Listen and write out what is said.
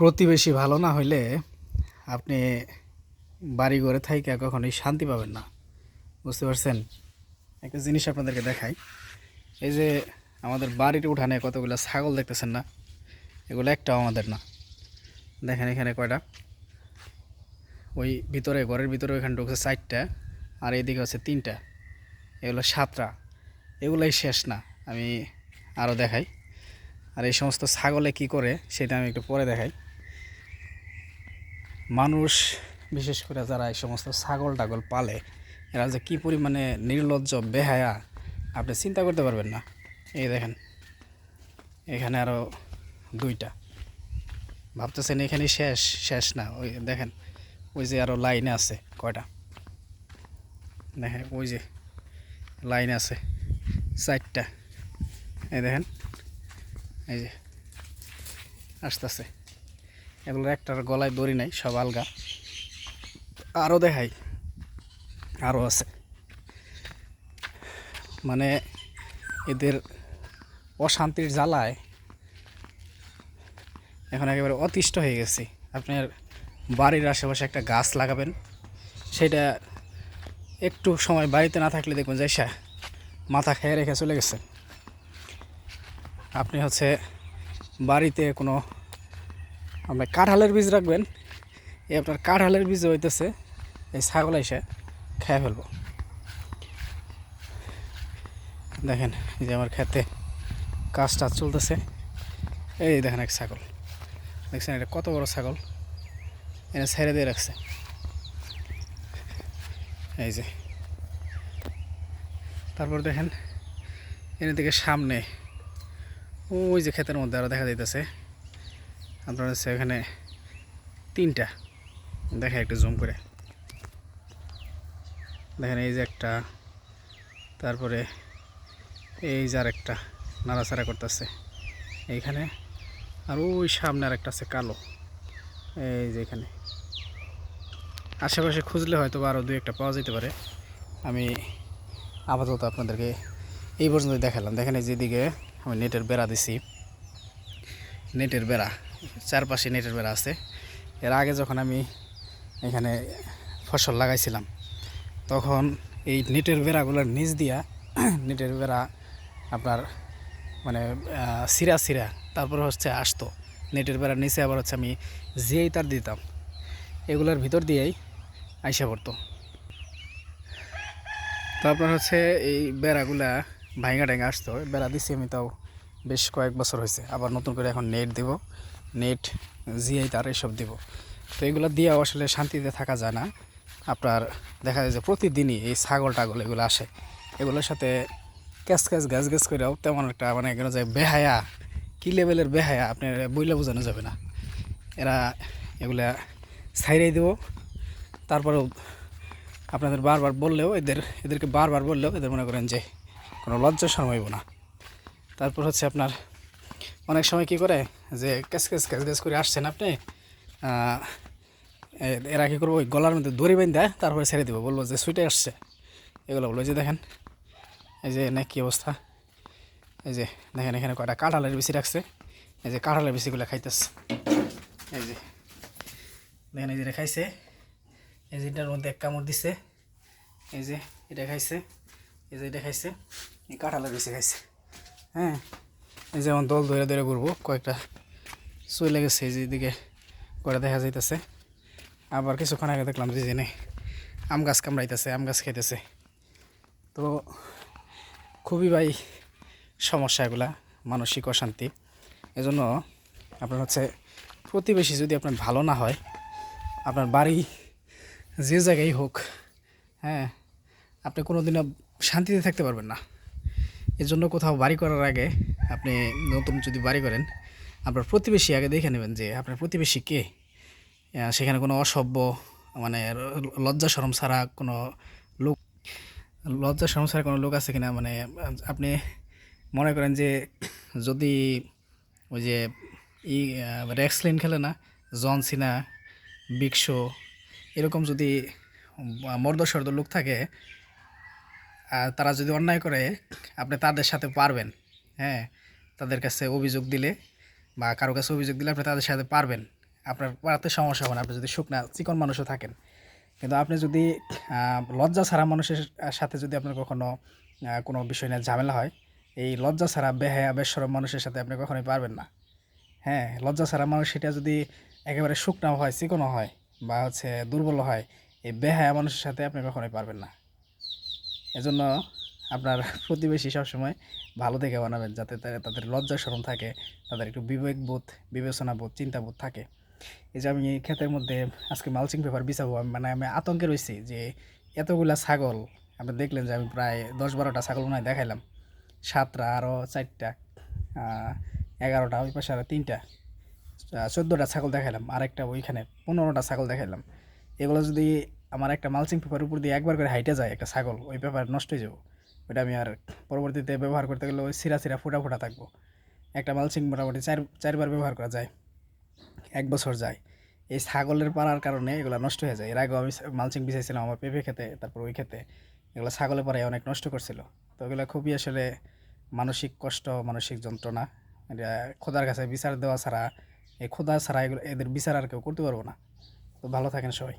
প্রতিবেশী ভালো না হইলে আপনি বাড়ি ঘরে থাইকা কখনোই শান্তি পাবেন না। বুঝতে পারছেন? একটা জিনিস আপনাদেরকে দেখাই। এই যে আমাদের বাড়ির উঠানে কতগুলো ছাগল দেখতেছেন না? এগুলো একটাও আমাদের না। দেখেন এখানে কয়টা? ওই ভিতরে, ঘরের ভিতরে ওইখানে ঢুকছে চারটা, আর এইদিকে হচ্ছে তিনটা। এগুলো সাতটা। এগুলাই শেষ না। আমি আরও দেখাই। আর এই সমস্ত ছাগলে কি করে, সেটা আমি একটু পরে দেখাই। মানুষ, বিশেষ করে যারা এই সমস্ত ছাগল টাগল পালে, এরা যে কী পরিমাণে নির্লজ্জ, বেহায়া, আপনি চিন্তা করতে পারবেন না। এই দেখেন, এখানে আরও দুইটা। ভাবতেছেন এখানে শেষ শেষ না, ওই দেখেন, ওই যে আরও লাইনে আছে কয়টা? দেখেন, ওই যে লাইনে আছে চারটা। এই দেখেন, এই যে, আসতেছে। এগুলোর একটার গলায় দড়ি নাই, সব আলগা। আরও দেখাই আরও আছে। মানে এদের অশান্তির জ্বালায় এখন একেবারে অতিষ্ঠ হয়ে গেছি। আপনার বাড়ির আশেপাশে একটা গাছ লাগাবেন, সেটা একটু সময় বাড়িতে না থাকলে দেখুন যাইসা মাথা খেয়ে রেখে চলে গেছে। আপনি হচ্ছে বাড়িতে কোনো আপনি কাঁঠালের বীজ রাখবেন। এই আপনার কাঁঠালের বীজ হইতেছে, এই ছাগল এসে খেয়ে ফেলব। দেখেন, এই যে আমার খেতে কাজ টাজ চলতেছে। এই দেখেন এক ছাগল। দেখছেন এটা কত বড় ছাগল? এনে ছেড়ে দিয়ে রাখছে। এই যে। তারপর দেখেন এনে থেকে সামনে, ওই যে ক্ষেতের মধ্যে আরও দেখা যাইতেছে। আপনার হচ্ছে এখানে তিনটা। দেখা একটু জুম করে। দেখেন এই যে একটা, তারপরে এই যে আর একটা নাড়াচাড়া করতেছে। এইখানে আর ওই সামনে আর একটা আছে কালো। এই যে এখানে। আশেপাশে খুঁজলে হয়তো আরও দুই একটা পাওয়া যেতে পারে। আমি আপাতত আপনাদেরকে এই পর্যন্ত দেখালাম। দেখেন এই যেদিকে আমি নেটের বেড়া দিছি। নেটের বেড়া। চারপাশে নেটের বেড়া আছে। এর আগে যখন আমি এখানে ফসল লাগাইছিলাম, তখন এই নেটের বেড়াগুলোর নিচ দিয়া নেটের বেড়া আপনার মানে সিরা সিরা তারপরে হচ্ছে আসতো। নেটের বেড়ার নিচে আবার হচ্ছে আমি জিআই তার দিতাম, এগুলোর ভিতর দিয়েই আইসা পড়তো। তো আপনার হচ্ছে এই বেড়াগুলা ভাঙা ট্যাঙ্গা আসতো। বেড়া দিছি আমি তাও বেশ কয়েক বছর হয়েছে আবার নতুন করে এখন নেট দেব। নেট, জিআই, তার এসব দেব। তো এগুলো দিয়েও আসলে শান্তিতে থাকা যায় না। আপনার দেখা যায় যে প্রতিদিনই এই ছাগল, টাগল এগুলো আসে। এগুলোর সাথে ক্যাচ ক্যাচ গ্যাস গ্যাস করেও তেমন একটা মানে এখানে যে বেহায়া, কী লেভেলের বেহায়া, আপনার বইলে বোঝানো যাবে না। এরা এগুলা ছাইরাই দেবো। তারপরেও আপনাদের বারবার বললেও এদের, এদেরকে বারবার বললেও এদের মনে করেন যে কোনো লজ্জা শর্মাইব না। তারপর হচ্ছে আপনার অনেক সময় কি করে? যে ক্যাস ক্যাস ক্যাস ক্যাস করে আসছেন আপনি এরা কী করব, ওই গলার মধ্যে দড়ি বেঁধে দেয় তারপরে ছেড়ে দেবো। বলব যে সুইটে আসছে। এগুলো বলব যে দেখেন, এই যে না কী অবস্থা? এই যে দেখেন, এখানে কয়টা কাঁঠালের বেশি রাখছে। এই যে কাঁঠালের বেশিগুলো খাইতেছে। এই যে, দেখেন, এই যে খাইছে। এই যে এটার মধ্যে এক কামড় দিছে। এই যে এটা খাইছে। এই যে এটা খাইছে। এই কাঁঠালের বেশি খাইছে। হ্যাঁ এই যেমন দল ধরে ধরে ঘুরবো, কয়েকটা চলে গেছে এই যে এদিকে কয়টা দেখা যাইতেছে। আবার কিছুক্ষণ আগে দেখলাম যে জেনে আম গাছ কামড়াইতেছে, আম গাছ খাইতেছে। তো খুবই ভাই সমস্যা এগুলা, মানসিক অশান্তি। এজন্য আপনার হচ্ছে প্রতিবেশী যদি আপনার ভালো না হয়, আপনার বাড়ি যে জায়গায় হোক হ্যাঁ আপনি কোনো দিনও শান্তিতে থাকতে পারবেন না। এর জন্য কোথাও বাড়ি করার আগে আপনি নতুন যদি বাড়ি করেন, আপনার প্রতিবেশী আগে দেখে নেবেন যে আপনার প্রতিবেশী কে। সেখানে কোনো অসভ্য মানে লজ্জা শরম ছাড়া কোনো লোক, লজ্জা শরম ছাড়া কোনো লোক আছে কিনা? মানে আপনি মনে করেন যে যদি ওই যে ই রেক্সলিন খেলে না জন সিনা বিকশো এরকম যদি মর্দসর্দ লোক থাকে তারা যদি অন্যায় করে, আপনি তাদের সাথে পারবেন। হ্যাঁ তাদের কাছে অভিযোগ দিলে বা কারও কাছে অভিযোগ দিলে আপনি তাদের সাথে পারবেন। আপনার পাড়াতে সমস্যা হবে না, আপনি যদি শুকনা, চিকন মানুষও থাকেন। কিন্তু আপনি যদি লজ্জা ছাড়া মানুষের সাথে যদি আপনার কখনো কোনো বিষয় নিয়ে ঝামেলা হয়, এই লজ্জা ছাড়া বেহায়া, বেসরম মানুষের সাথে আপনি কখনোই পারবেন না। হ্যাঁ লজ্জা ছাড়া মানুষ সেটা যদি একেবারে শুকনাও হয়, চিকনও হয় বা হচ্ছে দুর্বল হয়, এই বেহায়া মানুষের সাথে আপনি কখনোই পারবেন না। এজন্য আপনার প্রতিবেশী সবসময় ভালো দেখে বানাবেন, যাতে তাদের লজ্জা শরম থাকে, তাদের একটু বিবেকবোধ, বিবেচনাবোধ, চিন্তাবোধ থাকে। এই যে আমি ক্ষেতের মধ্যে আজকে মালচিং পেপার বিছাবো মানে আমি আতঙ্কে রয়েছি যে এতগুলা ছাগল, আপনি দেখলেন যে আমি প্রায় দশ বারোটা ছাগল মনে দেখাইলাম। সাতটা আরও চারটা এগারোটা, ওই পাশে আরও তিনটা চোদ্দোটা ছাগল দেখাইলাম, আরেকটা ওইখানে পনেরোটা ছাগল দেখাইলাম। এগুলো যদি আমার একটা মালচিং পেপার উপর দিয়ে একবার করে হাইটে যায় একটা ছাগল, ওই পেপার নষ্ট হয়ে যাব। ওইটা আমি আর পরবর্তীতে ব্যবহার করতে গেলে ওই সিরা সিরা ফুটা ফুটা থাকব। একটা মালচিং মোটামুটি চার, চারবার ব্যবহার করা যায়। এক বছর যায়। এই ছাগলের পাড়ার কারণে এগুলো নষ্ট হয়ে যায়। এর আগেও আমি মালচিং বিছাইছিলাম আমার পেঁপে খেতে, তারপর ওই খেতে। এগুলো ছাগলের পাড়ায় অনেক নষ্ট করছিল। তো এগুলো খুবই আসলে মানসিক কষ্ট, মানসিক যন্ত্রণা। এটা খোদার কাছে বিচার দেওয়া ছাড়া, এই খোদা ছাড়া এগুলো, এদের বিচার আর কেউ করতে পারব না। তো ভালো থাকেন সবাই।